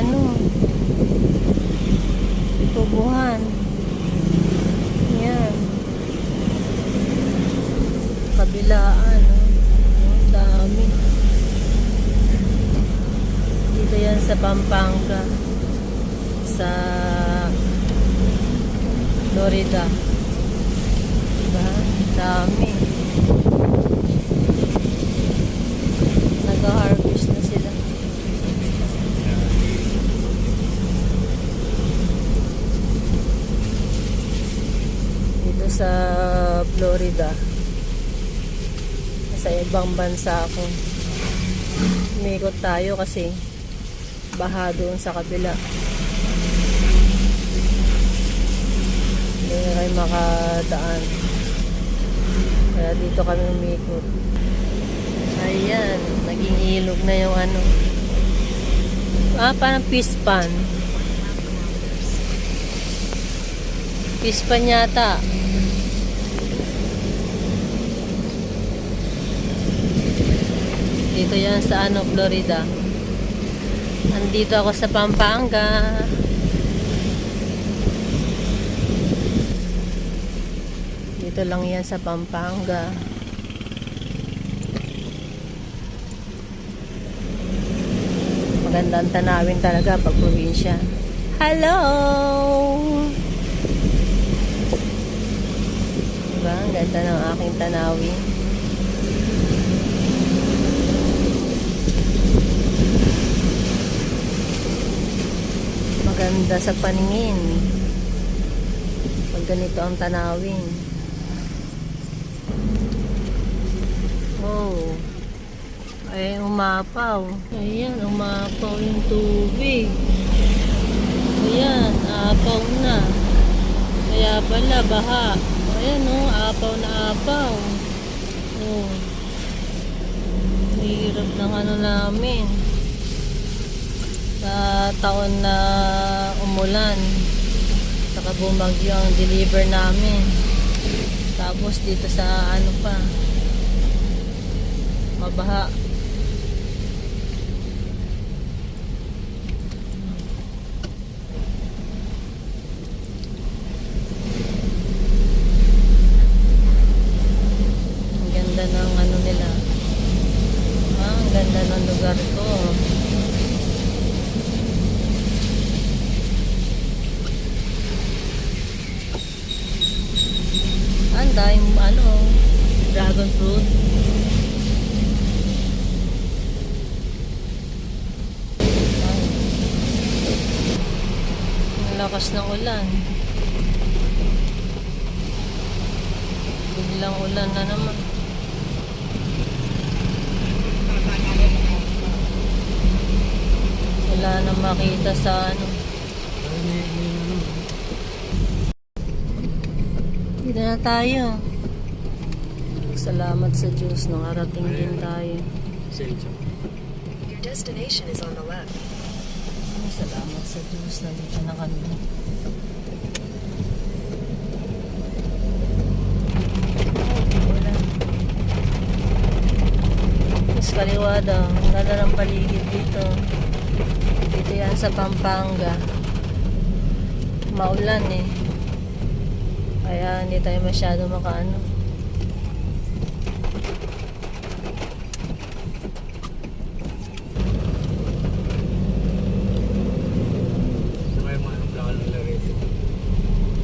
ano, tubuhan. Yan. Kabilaan. Oh. Ang dami. Dito yan sa Pampanga. Sa Florida. Diba? Dami. Nag-harvest na sila. Dito sa Florida. Sa ibang bansa ako. Umikot tayo kasi baha doon sa kabila. Hindi na kayo makadaan. Kaya dito kami umikot. Ayan, naging ilog na yung ano. Ah, parang fish pan. Fish pan yata. Dito yan sa ano, Florida. Andito ako sa Pampanga. Dito lang yan sa Pampanga. Magandang tanawin talaga pag probinsya. Hello! Diba? Ang ganda ng aking tanawin. Maganda sa paningin. Pag ganito ang tanawin. Oh. Ay, umapaw. Ayan, umapaw yung tubig. Ayan, apaw na. Kaya pala, baha. Ayan, oh, apaw na apaw. Oh. Hirap ng ano namin. Sa taon na umulan. Saka bumagyo ang deliver namin. Tapos dito sa ano pa. Mabaha. Ang ganda ng ano nila. Ah, ang ganda ng lugar ko. Daming ano, dragon fruit. Ang lakas ng ulan. Biglang ulan na naman. Wala na makita sa ano. Dito na tayo. Salamat sa Diyos nung arating din tayo. Your destination is on the left. Salamat sa Diyos nandito na kami. Mas kaliwa daw. Ang ganda ng paligid dito. Dito yan sa Pampanga. Maulan eh. Kaya hindi tayo masyado makaano.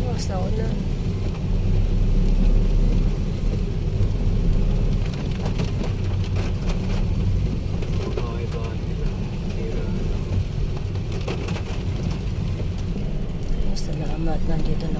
Bukas na ulan. Ay, salamat. Nandito na.